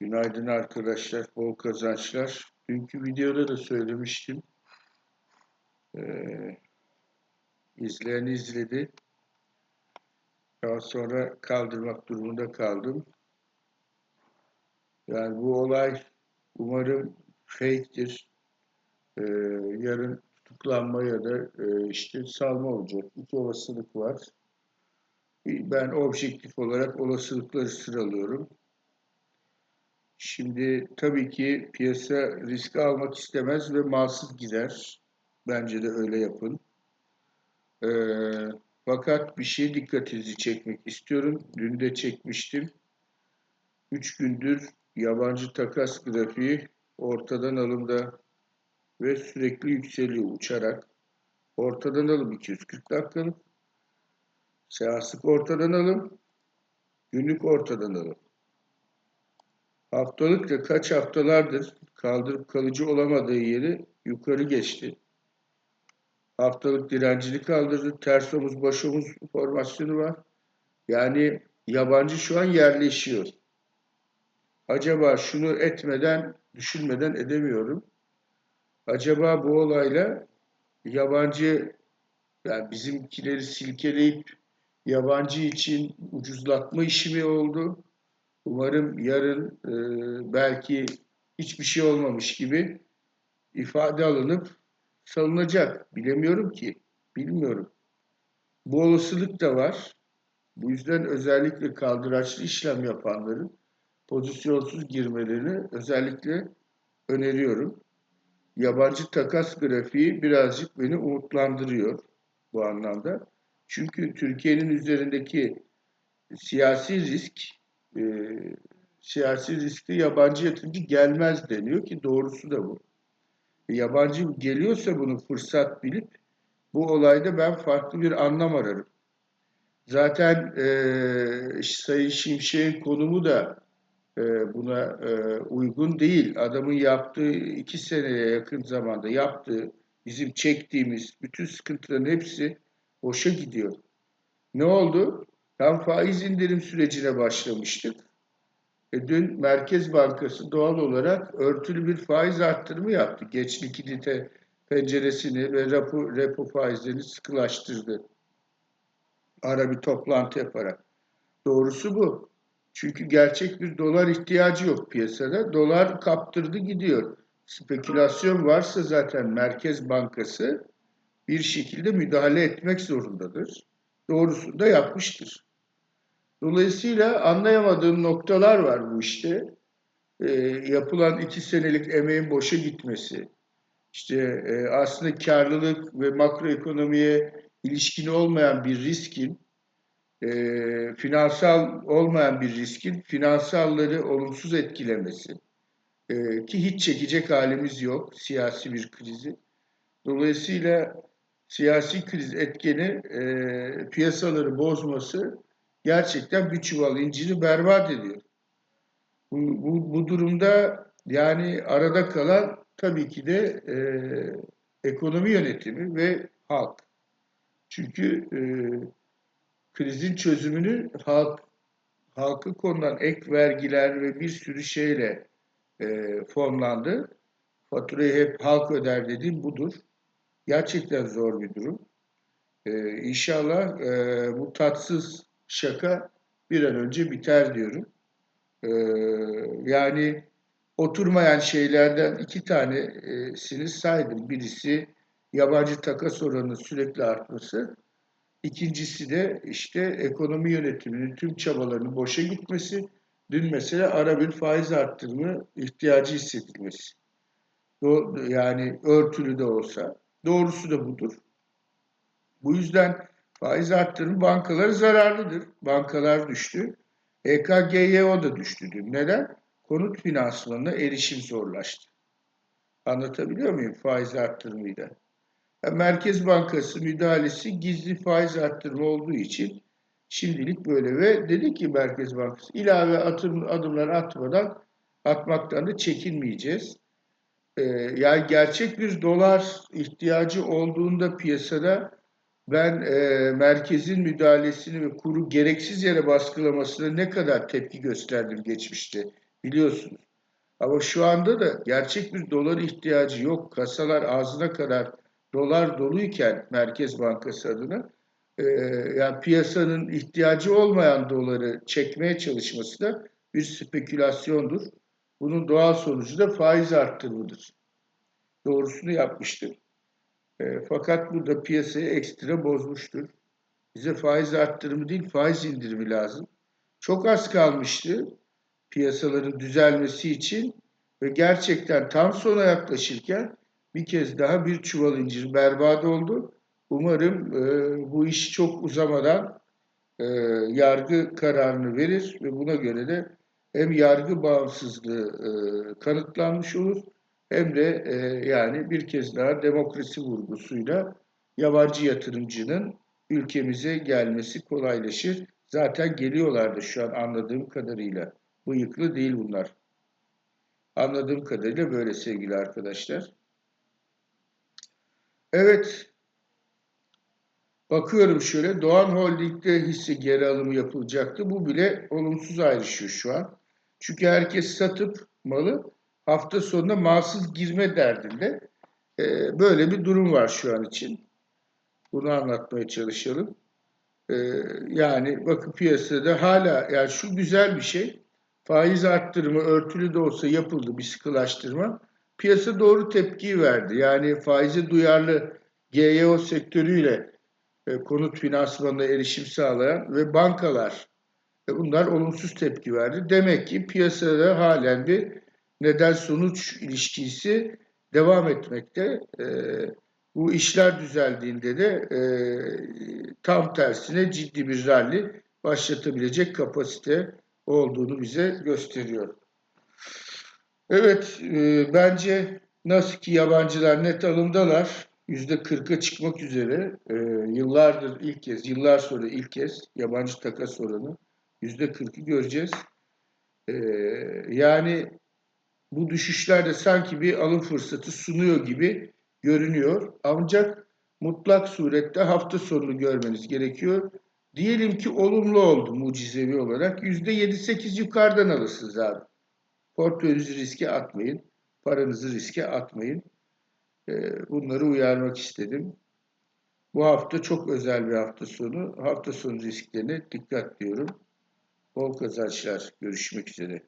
Günaydın arkadaşlar, bol kazançlar. Dünkü videoda da söylemiştim. Ee, izleyen izledi. Daha sonra kaldırmak durumunda kaldım. Yani bu olay umarım fake'tir. Ee, yarın tutuklanma ya da e, işte salma olacak. İki olasılık var. Ben objektif olarak olasılıkları sıralıyorum. Şimdi tabii ki piyasa riski almak istemez ve malsız gider. Bence de öyle yapın. Ee, fakat bir şey dikkatinizi çekmek istiyorum. Dün de çekmiştim. 3 gündür yabancı takas grafiği ortadan alımda ve sürekli yükseliyor uçarak. Ortadan alım 240 dakikalık. Seanslık ortadan alım. Günlük ortadan alım. Haftalık da kaç haftalardır kaldırıp kalıcı olamadığı yeri yukarı geçti. Haftalık direncini kaldırdı. Ters omuz, baş omuz formasyonu var. Yani yabancı şu an yerleşiyor. Acaba şunu etmeden, düşünmeden edemiyorum. Acaba bu olayla yabancı, yani bizimkileri silkeleyip yabancı için ucuzlatma işi mi oldu? Umarım yarın e, belki hiçbir şey olmamış gibi ifade alınıp salınacak. Bilemiyorum ki. Bilmiyorum. Bu olasılık da var. Bu yüzden özellikle kaldıraçlı işlem yapanların pozisyonsuz girmelerini özellikle öneriyorum. Yabancı takas grafiği birazcık beni umutlandırıyor bu anlamda. Çünkü Türkiye'nin üzerindeki siyasi risk e, siyasi riskli yabancı yatırımcı gelmez deniyor ki doğrusu da bu. E, yabancı geliyorsa bunu fırsat bilip bu olayda ben farklı bir anlam ararım. Zaten e, Sayın Şimşek'in konumu da e, buna e, uygun değil. Adamın yaptığı iki seneye yakın zamanda yaptığı bizim çektiğimiz bütün sıkıntıların hepsi boşa gidiyor. Ne oldu? Tam faiz indirim sürecine başlamıştık. E dün Merkez Bankası doğal olarak örtülü bir faiz arttırımı yaptı. Geç likidite penceresini ve repo, repo faizlerini sıkılaştırdı. Ara bir toplantı yaparak. Doğrusu bu. Çünkü gerçek bir dolar ihtiyacı yok piyasada. Dolar kaptırdı gidiyor. Spekülasyon varsa zaten Merkez Bankası bir şekilde müdahale etmek zorundadır. Doğrusunu da yapmıştır. Dolayısıyla anlayamadığım noktalar var bu işte. E, yapılan iki senelik emeğin boşa gitmesi, işte e, aslında karlılık ve makroekonomiye ilişkin olmayan bir riskin, e, finansal olmayan bir riskin finansalları olumsuz etkilemesi e, ki hiç çekecek halimiz yok siyasi bir krizi. Dolayısıyla siyasi kriz etkeni e, piyasaları bozması gerçekten bir çuval incini berbat ediyor. Bu, bu, bu durumda yani arada kalan tabii ki de e, ekonomi yönetimi ve halk. Çünkü e, krizin çözümünü halk halkı konulan ek vergiler ve bir sürü şeyle e, fonlandı. Faturayı hep halk öder dediğim budur. Gerçekten zor bir durum. E, inşallah e, bu tatsız şaka bir an önce biter diyorum. Ee, yani oturmayan şeylerden iki tanesini saydım. Birisi yabancı takas oranının sürekli artması. İkincisi de işte ekonomi yönetiminin tüm çabalarının boşa gitmesi. Dün mesela ara bir faiz arttırımı ihtiyacı hissedilmesi. Yani örtülü de olsa. Doğrusu da budur. Bu yüzden Faiz arttırımı bankaları zararlıdır. Bankalar düştü. EKGYO da düştü. Neden? Konut finansmanına erişim zorlaştı. Anlatabiliyor muyum faiz arttırımıyla? Yani Merkez Bankası müdahalesi gizli faiz arttırma olduğu için şimdilik böyle ve dedi ki Merkez Bankası ilave atım, adımlar atmadan atmaktan da çekinmeyeceğiz. Ee, yani gerçek bir dolar ihtiyacı olduğunda piyasada ben e, merkezin müdahalesini ve kuru gereksiz yere baskılamasına ne kadar tepki gösterdim geçmişte. Biliyorsunuz. Ama şu anda da gerçek bir dolar ihtiyacı yok. Kasalar ağzına kadar dolar doluyken Merkez Bankası adına e, yani piyasanın ihtiyacı olmayan doları çekmeye çalışması da bir spekülasyondur. Bunun doğal sonucu da faiz arttırımıdır. Doğrusunu yapmıştır. E, fakat bu da piyasayı ekstra bozmuştur. Bize faiz arttırımı değil faiz indirimi lazım. Çok az kalmıştı piyasaların düzelmesi için ve gerçekten tam sona yaklaşırken bir kez daha bir çuval incir berbat oldu. Umarım e, bu iş çok uzamadan e, yargı kararını verir ve buna göre de hem yargı bağımsızlığı e, kanıtlanmış olur hem de e, yani bir kez daha demokrasi vurgusuyla yabancı yatırımcının ülkemize gelmesi kolaylaşır. Zaten geliyorlardı şu an anladığım kadarıyla. Bıyıklı değil bunlar. Anladığım kadarıyla böyle sevgili arkadaşlar. Evet. Bakıyorum şöyle. Doğan Holding'de hisse geri alımı yapılacaktı. Bu bile olumsuz ayrışıyor şu an. Çünkü herkes satıp malı hafta sonunda malsız girme derdinde. Ee, böyle bir durum var şu an için. Bunu anlatmaya çalışalım. Ee, yani bakın piyasada hala yani şu güzel bir şey. Faiz arttırımı örtülü de olsa yapıldı bir sıkılaştırma. Piyasa doğru tepkiyi verdi. Yani faize duyarlı GYO sektörüyle e, konut finansmanına erişim sağlayan ve bankalar e, bunlar olumsuz tepki verdi. Demek ki piyasada halen bir neden sonuç ilişkisi devam etmekte. E, bu işler düzeldiğinde de e, tam tersine ciddi bir rally başlatabilecek kapasite olduğunu bize gösteriyor. Evet, e, bence nasıl ki yabancılar net alımdalar, %40'a çıkmak üzere e, yıllardır ilk kez, yıllar sonra ilk kez yabancı takas oranı %40'ı göreceğiz. E, yani bu düşüşlerde sanki bir alım fırsatı sunuyor gibi görünüyor. Ancak mutlak surette hafta sonunu görmeniz gerekiyor. Diyelim ki olumlu oldu mucizevi olarak. %7-8 yukarıdan alırsınız abi. Portföyünüzü riske atmayın. Paranızı riske atmayın. Ee, bunları uyarmak istedim. Bu hafta çok özel bir hafta sonu. Hafta sonu risklerine dikkat diyorum. Bol kazançlar. Görüşmek üzere.